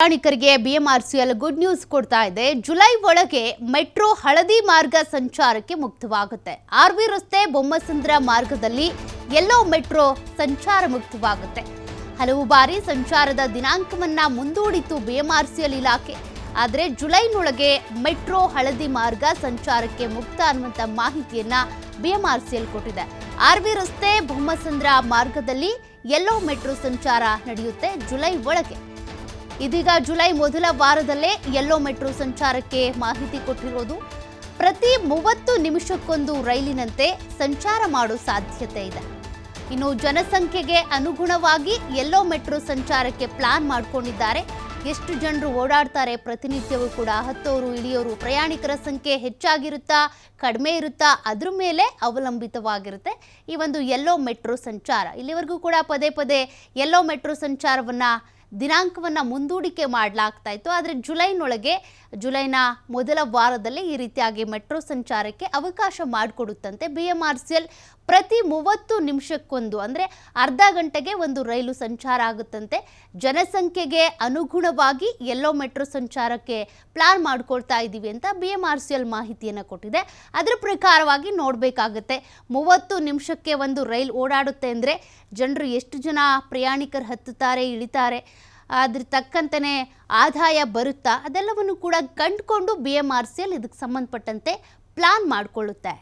ಪ್ರಯಾಣಿಕರಿಗೆ BMRCL good news ಕೊಡ್ತಾ ಇದೆ. ಜುಲೈ ಒಳಗೆ ಮೆಟ್ರೋ ಹಳದಿ ಮಾರ್ಗ ಸಂಚಾರಕ್ಕೆ ಮುಕ್ತವಾಗುತ್ತೆ. ಆರ್ವಿ ರಸ್ತೆ ಬೊಮ್ಮಸಂದ್ರ ಮಾರ್ಗದಲ್ಲಿ ಎಲ್ಲೋ ಮೆಟ್ರೋ ಸಂಚಾರ ಮುಕ್ತವಾಗುತ್ತೆ. ಹಲವು ಬಾರಿ ಸಂಚಾರದ ದಿನಾಂಕವನ್ನ ಮುಂದೂಡಿತು ಬಿಎಂಆರ್ಸಿಎಲ್ ಇಲಾಖೆ. ಆದರೆ ಜುಲೈನೊಳಗೆ ಮೆಟ್ರೋ ಹಳದಿ ಮಾರ್ಗ ಸಂಚಾರಕ್ಕೆ ಮುಕ್ತ ಅನ್ನುವಂಥ ಮಾಹಿತಿಯನ್ನ ಬಿಎಂಆರ್ಸಿಎಲ್ ಕೊಟ್ಟಿದೆ. ಆರ್ವಿ ರಸ್ತೆ ಬೊಮ್ಮಸಂದ್ರ ಮಾರ್ಗದಲ್ಲಿ ಎಲ್ಲೋ ಮೆಟ್ರೋ ಸಂಚಾರ ನಡೆಯುತ್ತೆ ಜುಲೈ ಒಳಗೆ. ಇದೀಗ ಜುಲೈ ಮೊದಲ ವಾರದಲ್ಲೇ ಯೆಲ್ಲೋ ಮೆಟ್ರೋ ಸಂಚಾರಕ್ಕೆ ಮಾಹಿತಿ ಕೊಟ್ಟಿರೋದು. ಪ್ರತಿ ಮೂವತ್ತು ನಿಮಿಷಕ್ಕೊಂದು ರೈಲಿನಂತೆ ಸಂಚಾರ ಮಾಡೋ ಸಾಧ್ಯತೆ ಇದೆ. ಇನ್ನು ಜನಸಂಖ್ಯೆಗೆ ಅನುಗುಣವಾಗಿ ಯೆಲ್ಲೋ ಮೆಟ್ರೋ ಸಂಚಾರಕ್ಕೆ ಪ್ಲಾನ್ ಮಾಡಿಕೊಂಡಿದ್ದಾರೆ. ಎಷ್ಟು ಜನರು ಓಡಾಡ್ತಾರೆ ಪ್ರತಿನಿತ್ಯವೂ ಕೂಡ ಹತ್ತೋರು ಇಳಿಯೋರು ಪ್ರಯಾಣಿಕರ ಸಂಖ್ಯೆ ಹೆಚ್ಚಾಗಿರುತ್ತಾ, ಕಡಿಮೆ ಇರುತ್ತಾ, ಅದ್ರ ಮೇಲೆ ಅವಲಂಬಿತವಾಗಿರುತ್ತೆ. ಈ ಒಂದು ಯೆಲ್ಲೋ ಮೆಟ್ರೋ ಸಂಚಾರ. ಇಲ್ಲಿವರೆಗೂ ಕೂಡ ಪದೇ ಪದೇ ಯೆಲ್ಲೋ ಮೆಟ್ರೋ ಸಂಚಾರವನ್ನು ದಿನಾಂಕವನ್ನು ಮುಂದೂಡಿಕೆ ಮಾಡಲಾಗ್ತಾ ಇತ್ತು. ಆದರೆ ಜುಲೈನೊಳಗೆ, ಜುಲೈನ ಮೊದಲ ವಾರದಲ್ಲಿ ಈ ರೀತಿಯಾಗಿ ಮೆಟ್ರೋ ಸಂಚಾರಕ್ಕೆ ಅವಕಾಶ ಮಾಡಿಕೊಡುತ್ತಂತೆ B M R C L ಪ್ರತಿ ಮೂವತ್ತು ನಿಮಿಷಕ್ಕೊಂದು, ಅಂದರೆ ಅರ್ಧ ಗಂಟೆಗೆ ಒಂದು ರೈಲು ಸಂಚಾರ ಆಗುತ್ತಂತೆ. ಜನಸಂಖ್ಯೆಗೆ ಅನುಗುಣವಾಗಿ ಎಲ್ಲೋ ಮೆಟ್ರೋ ಸಂಚಾರಕ್ಕೆ ಪ್ಲಾನ್ ಮಾಡ್ಕೊಳ್ತಾ ಇದ್ದೀವಿ ಅಂತ B M R C L ಮಾಹಿತಿಯನ್ನು ಕೊಟ್ಟಿದೆ. ಅದರ ಪ್ರಕಾರವಾಗಿ ನೋಡಬೇಕಾಗುತ್ತೆ, ಮೂವತ್ತು ನಿಮಿಷಕ್ಕೆ ಒಂದು ರೈಲು ಓಡಾಡುತ್ತೆ ಅಂದರೆ ಜನರು ಎಷ್ಟು ಜನ ಪ್ರಯಾಣಿಕರು ಹತ್ತುತ್ತಾರೆ, ಇಳಿತಾರೆ ಅದ್ರ ತಕ್ಕಂತೆ ಆದಾಯ ಬರುತ್ತಾ ಅದೆಲ್ಲವನ್ನು ಕೂಡ ಕಂಡುಕೊಂಡು B M R C L ಇದಕ್ಕೆ ಸಂಬಂಧಪಟ್ಟಂತೆ ಪ್ಲಾನ್ ಮಾಡಿಕೊಳ್ಳುತ್ತೆ.